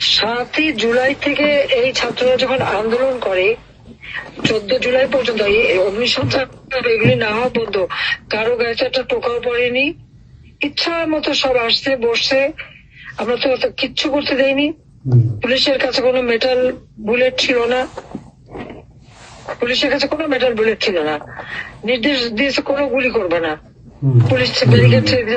সাতই জুলাই থেকে এই ছাত্ররা যখন আন্দোলন করে চোদ্দ জুলাই পর্যন্ত এই অগ্নিসংখ্যা এগুলি না হওয়া পর্যন্ত কারও গায়ে একটা টোকাও পড়েনি। ইচ্ছা মতো সব আসছে বসছে। আমরা তো অত কিচ্ছু করতে দেয়নি পুলিশের কাছে কোনো মেটাল বুলেট ছিল না। পুলিশের কাছে কোনো মেটাল বুলেট ছিল না। নির্দেশ দিয়েছে কোনো গুলি করবে না। পুলিশ ব্যারিকেড ছেড়ে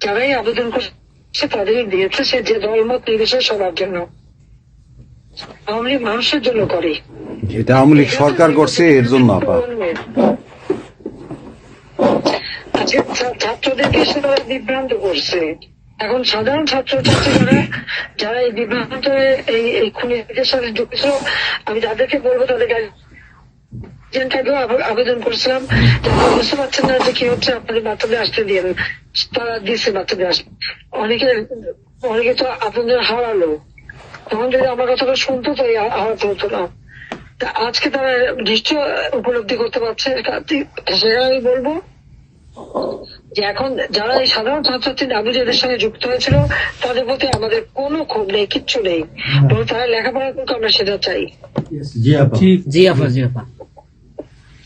যারাই আবেদন করছে তাদের দিয়েছে সে যে দলমত নির্বিশেষে সবার জন্য। আওয়ামী লীগ মানুষের জন্য করে। এটা আওয়ামী লীগ সরকার করছে এর জন্য আপা। আজকে ছা- ছাত্রদেরকে সেটা বিভ্রান্ত করছে। এখন সাধারণ ছাত্র ছাত্রীরা যারা এই বিভ্রান্ত এই এই খুনিদের সাথে যুক্ত আমি তাদেরকে বলব তাদের আবে- আবেদন করেছিলাম। বুঝতে পারছেন না যে কি হচ্ছে আপনাদের বাচ্চাদের আসতে দিয়ে তারা দিচ্ছে বাচ্চাদের আসতে অনেকে অনেকে তো আপনাদের হারালো। তখন যদি আমার কথাটা শুনতো তো হারাতে হতো না। আজকে তারা নিশ্চয় উপলব্ধি করতে পারছে। সেখানে আমি বলব যে এখন যারা এই সাধারণ ছাত্রছাত্রী নাবিজের সঙ্গে যুক্ত হয়েছিল তাদের প্রতি আমাদের কোনো ক্ষোভ নেই কিচ্ছু নেই। বরং তারা লেখাপড়া করতে আমরা সেটা চাই। জি আপা। জি আপা জি আপা।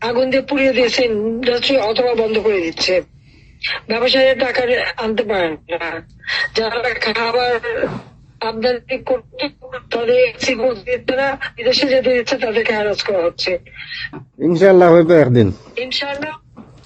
আগুন দিয়ে পুড়িয়ে দিয়েছে ইন্ডাস্ট্রি অথবা বন্ধ করে দিচ্ছে। ব্যবসায়ীরা টাকা আনতে পারেন না। যারা খাবার আমদানি করতে তাদের দিচ্ছে না বিদেশে যেতে দিচ্ছে তাদেরকে হ্যারাস করা হচ্ছে। ইনশাল্লাহ হয়তো একদিন। ইনশাআল্লাহ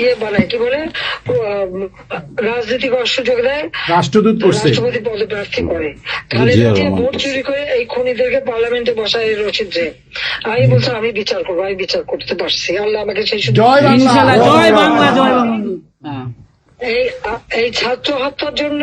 ইয়ে বানায় কি বলে? রাজনৈতিক অসুযোগ সুযোগ দেয় রাষ্ট্রদূত করছে রাষ্ট্রপতি পদপ্রার্থী করে। ভোট চুরি করে এই খনিদেরকে পার্লামেন্টে বসায় রচিত যে। আমি বলছি আমি বিচার করব আমি বিচার করতে পারছি। আল্লাহ আমাকে সেই সুযোগ জয় বাংলা। জয় বাংলা জয় বাংলা। হ্যাঁ এই এই ছাত্র হত্যার জন্য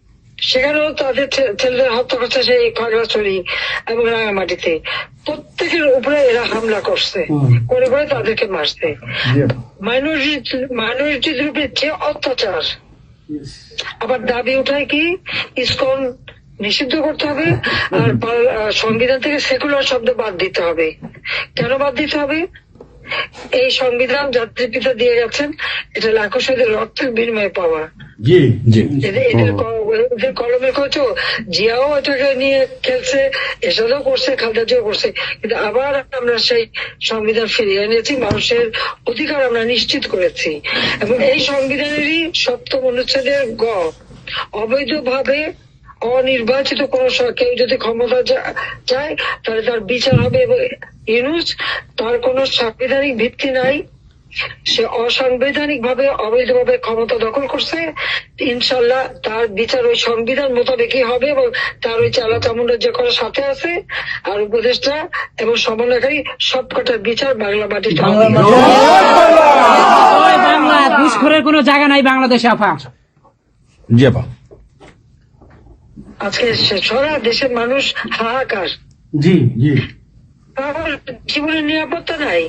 সেখানেও তাদের ছেলেদের হত্যা করছে সেই খাগড়াছড়ি এবং রাঙামাটিতে। প্রত্যেকের উপরে এরা হামলা করছে। করে করে তাদেরকে মারছে। মাইনরিটি মাইনরিটিদের উপরে যে অত্যাচার। আবার দাবি উঠায় কি? ইসকন নিষিদ্ধ করতে হবে আর সংবিধান থেকে সেকুলার শব্দ বাদ দিতে হবে। কেন বাদ দিতে হবে? এই সংবিধান জাতির পিতা দিয়ে গেছেন এটা লাখো শহীদের রক্তের বিনিময়ে পাওয়া। জি জি। এদের কলমে কচো জিয়াও এটাকে নিয়ে খেলছে এসবেও করছে করছে। কিন্তু আবার আমরা সেই সংবিধান ফিরিয়ে এনেছি মানুষের অধিকার আমরা নিশ্চিত করেছি। এবং এই সংবিধানেরই সপ্তম অনুচ্ছেদের গ অবৈধভাবে অনির্বাচিত কোন কেউ যদি ক্ষমতা চায় তাহলে তার বিচার হবে এবং ইউনুস তার কোনো সাংবিধানিক ভিত্তি নাই। সে অসাংবিধানিক ভাবে অবৈধভাবে ক্ষমতা দখল করছে। ইনশাল্লাহ তার বিচার ওই সংবিধান মোতাবেকই হবে এবং তার ওই চালা চামুন্ডার যে করার সাথে আছে আর উপদেষ্টা এবং সমন্বয়কারী সবকটার বিচার বাংলা মাটিতে বাংলা ঘুষখোরের কোনো জায়গা নাই বাংলাদেশে আপা জি আপা আজকে সারা দেশের মানুষ হাহাকার। জি জি। কারণ জীবনের নিরাপত্তা নাই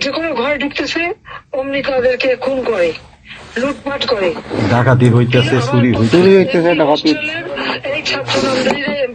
যে কোনো ঘরে ঢুকতেছে অমনি তাদেরকে খুন করে লুটপাট করে ডাকাতি হইতেছে চুরি হইতেছে ডাকাতি। এই ছাত্র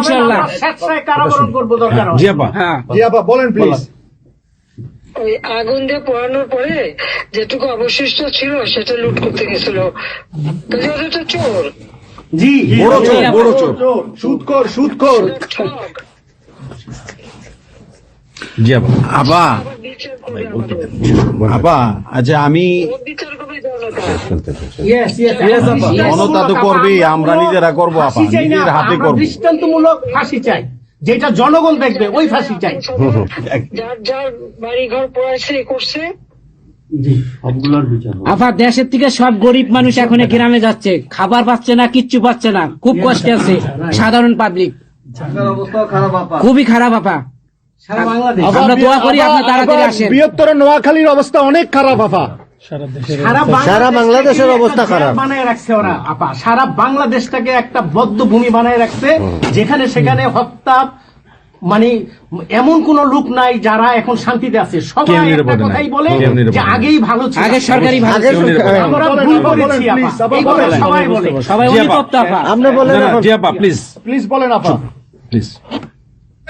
ইনশাআল্লাহ। স্বেচ্ছায় কারাবরণ করব দরকার হয়। জি আপা হ্যাঁ জি আপা বলেন। প্লিজ ওই আগুন দিয়ে পোড়ানোর পরে যেটুকু অবশিষ্ট ছিল সেটা লুট করতে গেছিল। ওটা তো চোর। জি বড় চোর বড় চোর। সুদখোর সুদখোর ঠক জি আপা। আপা। আচ্ছা আমি জনতা তো আমরা নিজেরা করব আপা। নিজের হাতে করব। দৃষ্টান্তমূলক ফাঁসি চাই। যেটা জনগণ দেখবে ওই ফাঁসি চাই। যার যার বাড়ি ঘর পড়াইছে করছে। জি সবগুলোর বিচার হবে। আপা দেশের থেকে সব গরিব মানুষ এখন গ্রামে যাচ্ছে। খাবার পাচ্ছে না কিচ্ছু পাচ্ছে না। খুব কষ্টে আছে। সাধারণ পাবলিক খুবই খারাপ আপা। আমরা দোয়া করি আপনি তাড়াতাড়ি আসেন। বৃহত্তর নোয়াখালীর অবস্থা অনেক খারাপ আপা সারা সারা বাংলাদেশের অবস্থা খারাপ। বানায় রাখছে ওরা আপা সারা বাংলাদেশটাকে একটা বদ্ধ ভূমি বানায় রাখছে যেখানে সেখানে হত্যা মানে এমন কোন লোক নাই যারা এখন শান্তিতে আছে। সবাই একটা কথাই বলে যে আগেই ভালো ছিল। আগে সরকারি ভালো আমরা ভুল করেছি। সবাই বলে। সবাই অনুতপ্ত আপা আপনি বলেন জি আপা প্লিজ প্লিজ বলেন আপা প্লিজ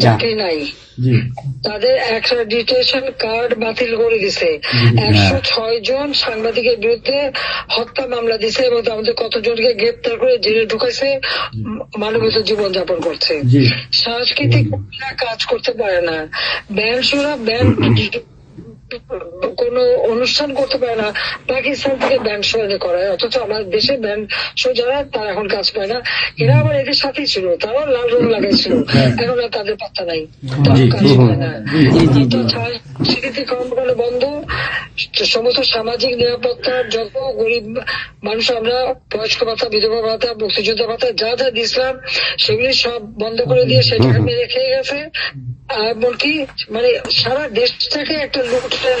চাকরি নাই। জি। তাদের ডিটেশন কার্ড বাতিল করে দিছে। একশো ছয় জন সাংবাদিকের বিরুদ্ধে হত্যা মামলা দিছে এবং আমাদের কতজনকে গ্রেপ্তার করে জেলে ঢুকাইছে মানবিত জীবন যাপন করছে। সাংস্কৃতিক কাজ করতে পারে না। ব্যান্ড শোরা ব্যান্ড কোন অনুষ্ঠান করতে পারে না পাকিস্তান থেকে ব্যান্ড এনে করায়। অথচ আমাদের দেশে ব্যান্ড শো যারা তারা এখন কাজ পায় না। এরা আবার এদের সাথেই ছিল তারাও লাল রং লাগাইছিল। এখন আর তাদের পাত্তা নাই। তারাও কাজ পায় না। তো কর্মকাণ্ড বন্ধ। সমস্ত সামাজিক নিরাপত্তার যত গরিব মানুষ আমরা বয়স্ক ভাতা বিধবা ভাতা মুক্তিযোদ্ধা ভাতা যা যা দিয়েছিলাম সেগুলি সব বন্ধ করে দিয়ে সেটা মেরে খেয়ে গেছে। আর মানে সারা দেশটাকে একটা লুটের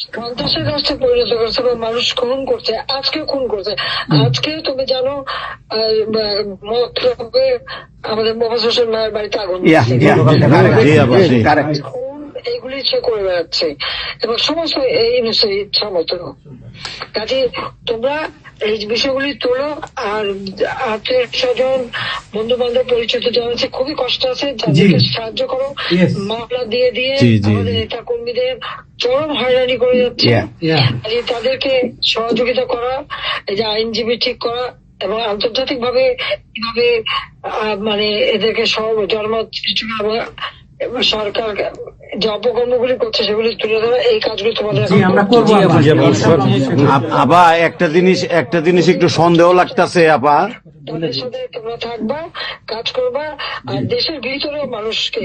সন্ত্রাসের রাষ্ট্রে পরিণত করছে বা মানুষ খুন করছে আজকে খুন করছে। আজকে তুমি জানো আমাদের মহাশোষের হোসেন মায়ের বাড়িতে আগুন এইগুলি সে করে বেড়াচ্ছে। এবং সমস্ত এই বিষয়ে ইচ্ছা মতো। কাজে তোমরা এই বিষয়গুলি তোলো আর আত্মীয় স্বজন বন্ধু বান্ধব পরিচিত যারা আছে খুবই কষ্ট আছে তাদেরকে সাহায্য করো। মামলা দিয়ে দিয়ে আমাদের নেতা কর্মীদের চরম হয়রানি করে যাচ্ছে। তাদেরকে সহযোগিতা করা এই যে আইনজীবী ঠিক করা এবং আন্তর্জাতিক ভাবে কীভাবে আহ, মানে এদেরকে সব জন্ম সরকার যে অপকর্মগুলি করছে সেগুলি তুলে ধরা এই কাজগুলি তোমাদের জি এখন আমরা করব আপা। একটা জিনিস একটা জিনিস একটু সন্দেহ লাগতাছে আপা। সাথে তোমরা থাকবা কাজ করবা আর দেশের ভিতরে মানুষকে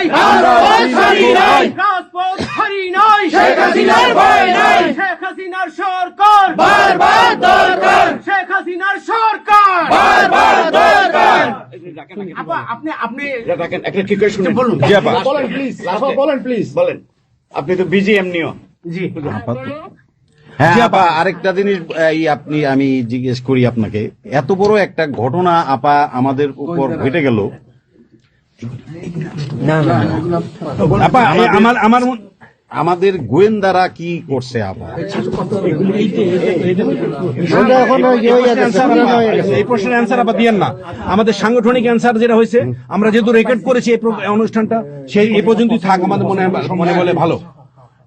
শেখ নাই রাজপথ ছাড়ি নাই। শেখ হাসিনার ভয় নাই। শেখ হাসিনার সরকার। বারবার দরকার। শেখ হাসিনার সরকার। বারবার দরকার। আপা আপনি আপনি রাখেন একটা ঠিক করে শুনুন। বলুন। জি আপা। বলেন প্লিজ বলেন প্লিজ বলেন। আপনি তো বিজি এমনিও জি। হ্যাঁ আপা আরেকটা জিনিস এই আপনি আমি জিজ্ঞেস করি আপনাকে। এত বড় একটা ঘটনা আপা আমাদের উপর ঘটে গেল। আপা আমার আমার আমাদের গোয়েন্দারা কি করছে আপা। এই প্রশ্নের অ্যান্সার আবার দিয়েন না। আমাদের সাংগঠনিক অ্যান্সার যেটা হয়েছে আমরা যেহেতু রেকর্ড করেছি এই অনুষ্ঠানটা সেই এই পর্যন্তই থাক আমাদের মনে মনে বলে ভালো।